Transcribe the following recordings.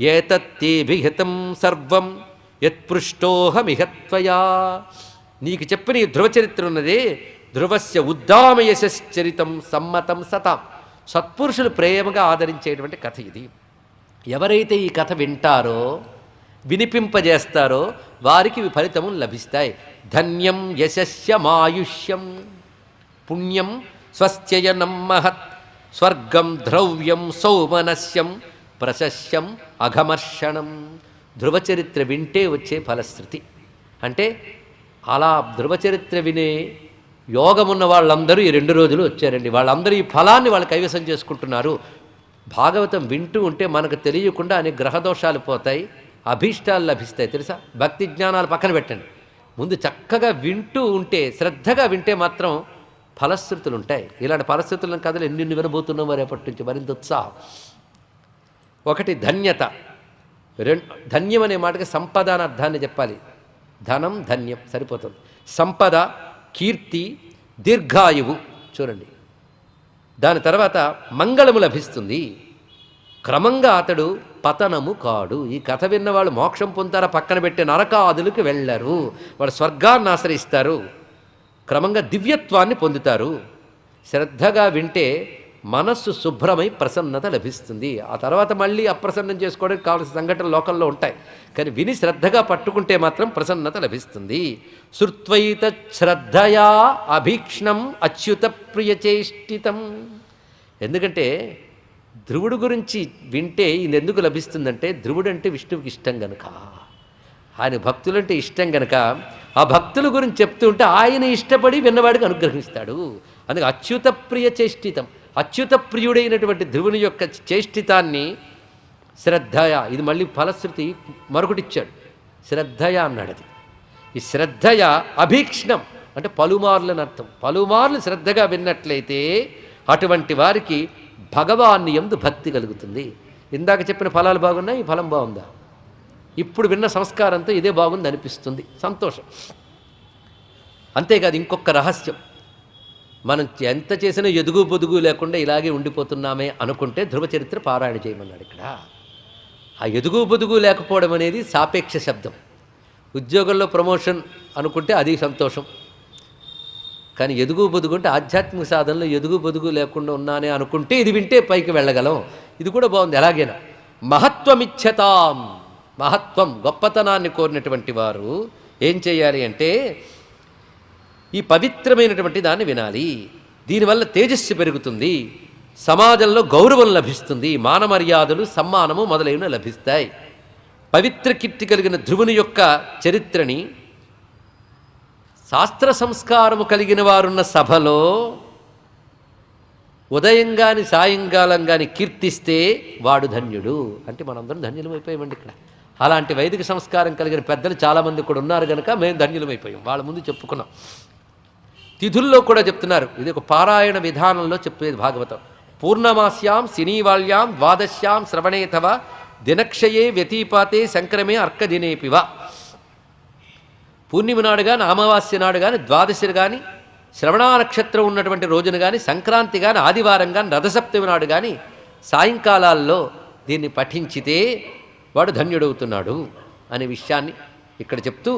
ఏతత్తేభిహితం సర్వం యత్పృష్టోహమిహత్వయా. నీకు చెప్పిన ఈ ధ్రువ చరిత్ర ఉన్నదే ధ్రువస్య ఉద్దామయశ్చరితం సమ్మతం సతాం. సత్పురుషులు ప్రేమగా ఆదరించేటువంటి కథ ఇది. ఎవరైతే ఈ కథ వింటారో వినిపింపజేస్తారో వారికి విఫలితము లభిస్తాయి. ధన్యం యశస్యమాయుష్యం. పుణ్యం స్వస్త్యయనం మహత్. స్వర్గం ద్రవ్యం సౌమనస్యం. ప్రశస్యం అఘమర్షణం. ధ్రువచరిత్ర వింటే వచ్చే ఫలశ్రుతి. అంటే అలా ధ్రువచరిత్ర వినే యోగం ఉన్న వాళ్ళందరూ ఈ రెండు రోజులు వచ్చారండి. వాళ్ళందరూ ఈ ఫలాన్ని వాళ్ళు కైవసం చేసుకుంటున్నారు. భాగవతం వింటూ ఉంటే మనకు తెలియకుండా అనేక గ్రహదోషాలు పోతాయి అభీష్టాలు లభిస్తాయి తెలుసా? భక్తి జ్ఞానాలు పక్కన పెట్టండి. ముందు చక్కగా వింటూ ఉంటే శ్రద్ధగా వింటే మాత్రం ఫలశ్రుతులు ఉంటాయి ఇలాంటి ఫలశ్రుతులను కథలు ఎన్ని వినబోతున్నాం రేపటి నుంచి మరింత ఉత్సాహం. ఒకటి ధన్యత. రెండు ధన్యం అనే మాటకి సంపద అని అర్థాన్ని చెప్పాలి. ధనం ధన్యం సరిపోతుంది. సంపద కీర్తి దీర్ఘాయువు చూడండి. దాని తర్వాత మంగళము లభిస్తుంది. క్రమంగా అతడు పతనము కాడు. ఈ కథ విన్న వాళ్ళు మోక్షం పొందుతారా? పక్కన పెట్టే నరకాదులకు వెళ్ళరు. వాళ్ళు స్వర్గాన్ని ఆశ్రయిస్తారు. క్రమంగా దివ్యత్వాన్ని పొందుతారు. శ్రద్ధగా వింటే మనస్సు శుభ్రమై ప్రసన్నత లభిస్తుంది. ఆ తర్వాత మళ్ళీ అప్రసన్నం చేసుకోవడానికి కావాల్సిన సంఘటనలు లోకంలో ఉంటాయి. కానీ విని శ్రద్ధగా పట్టుకుంటే మాత్రం ప్రసన్నత లభిస్తుంది. శృత్వైత శ్రద్ధయా అభీక్ష్ణం అచ్యుత ప్రియచేష్టితం. ఎందుకంటే ధ్రువుడు గురించి వింటే ఇది ఎందుకు లభిస్తుందంటే ధ్రువుడు అంటే విష్ణువుకి ఇష్టం గనుక. ఆయన భక్తులంటే ఇష్టం గనక. ఆ భక్తుల గురించి చెప్తూ ఉంటే ఆయన ఇష్టపడి విన్నవాడికి అనుగ్రహిస్తాడు. అందుకే అచ్యుత ప్రియ చేష్టితం అచ్యుత ప్రియుడైనటువంటి ధ్రువుని యొక్క చేష్టితాన్ని శ్రద్ధయ ఇది మళ్ళీ ఫలశ్రుతి మరొకటిచ్చాడు. శ్రద్ధయ అన్నాడు అది. ఈ శ్రద్ధయ అభీక్ష్ణం అంటే పలుమార్లని అర్థం. పలుమార్లు శ్రద్ధగా విన్నట్లయితే అటువంటి వారికి భగవాన్ని ఎందు భక్తి కలుగుతుంది. ఇందాక చెప్పిన ఫలాలు బాగున్నాయి ఈ ఫలం బాగుందా? ఇప్పుడు విన్న సంస్కారంతో ఇదే బాగుంది అనిపిస్తుంది సంతోషం. అంతేకాదు ఇంకొక రహస్యం. మనం ఎంత చేసినా ఎదుగు పొదుగు లేకుండా ఇలాగే ఉండిపోతున్నామే అనుకుంటే ధ్రువ చరిత్ర పారాయణ చేయమన్నాడు ఇక్కడ. ఆ ఎదుగు పొదుగు లేకపోవడం అనేది సాపేక్ష శబ్దం. ఉద్యోగంలో ప్రమోషన్ అనుకుంటే అది సంతోషం. కానీ ఎదుగు బొదుగు అంటే ఆధ్యాత్మిక సాధనలో ఎదుగు బొదుగు లేకుండా ఉన్నానే అనుకుంటే ఇది వింటే పైకి వెళ్ళగలం. ఇది కూడా బాగుంది. ఎలాగైనా మహత్వమిచ్చతాం. మహత్వం గొప్పతనాన్ని కోరినటువంటి వారు ఏం చేయాలి అంటే ఈ పవిత్రమైనటువంటి దాన్ని వినాలి. దీనివల్ల తేజస్సు పెరుగుతుంది. సమాజంలో గౌరవం లభిస్తుంది. మాన మర్యాదలు సమ్మానము మొదలైనవి లభిస్తాయి. పవిత్ర కీర్తి కలిగిన ధ్రువుని యొక్క చరిత్రని శాస్త్ర సంస్కారము కలిగిన వారున్న సభలో ఉదయం కానీ సాయంకాలం కానీ కీర్తిస్తే వాడు ధన్యుడు. అంటే మనందరం ధన్యులమైపోయామండి ఇక్కడ. అలాంటి వైదిక సంస్కారం కలిగిన పెద్దలు చాలామంది కూడా ఉన్నారు కనుక మేము ధన్యులమైపోయాం వాళ్ళ ముందు చెప్పుకున్నాం. తిథుల్లో కూడా చెప్తున్నారు. ఇది ఒక పారాయణ విధానంలో చెప్పేది భాగవతం. పూర్ణమాస్యాం శనివాళ్యాం ద్వాదశ్యాం శ్రవణేతవ దినక్షయే వ్యతీపాతే సంక్రమే అర్కదినేపివ పూర్ణిమ నాడు కానీ అమావాస్య నాడు కానీ ద్వాదశి కానీ శ్రవణ నక్షత్రం ఉన్నటువంటి రోజున కానీ సంక్రాంతి కానీ ఆదివారం కానీ రథసప్తమి నాడు కానీ సాయంకాలాల్లో దీన్ని పఠించితే వాడు ధన్యుడవుతున్నాడు అనే విషయాన్ని ఇక్కడ చెప్తూ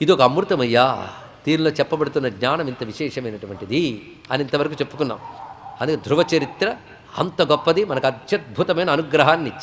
ఇది ఒక అమృతమయ్యా. దీనిలో చెప్పబడుతున్న జ్ఞానం ఇంత విశేషమైనటువంటిది అని ఇంతవరకు చెప్పుకున్నాం. అందుకే ధ్రువ చరిత్ర అంత గొప్పది మనకు అత్యద్భుతమైన అనుగ్రహాన్ని ఇచ్చింది.